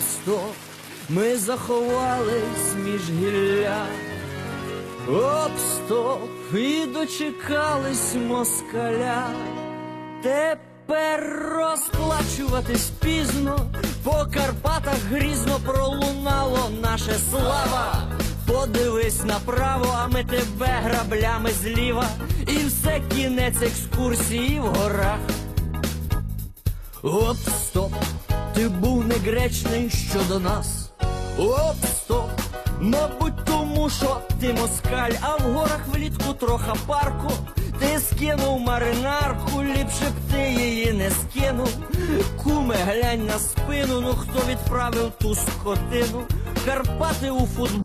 стоп, ми заховались між гілля. Оп, стоп, і дочекались москаля. Тепер розплачуватись пізно, по Карпатах грізно пролунало наше слава. Подивись направо, а ми тебе граблями зліва, і все кінець екскурсії в горах. Оп, стоп, ти був негречний щодо нас. Оп, стоп, мабуть, тому що ти москаль, а в горах влітку троха парку. Ти скинув маринарку, ліпше б ти її не скинув. Куме, глянь на спину, ну хто відправив ту скотину? Карпати у футбол.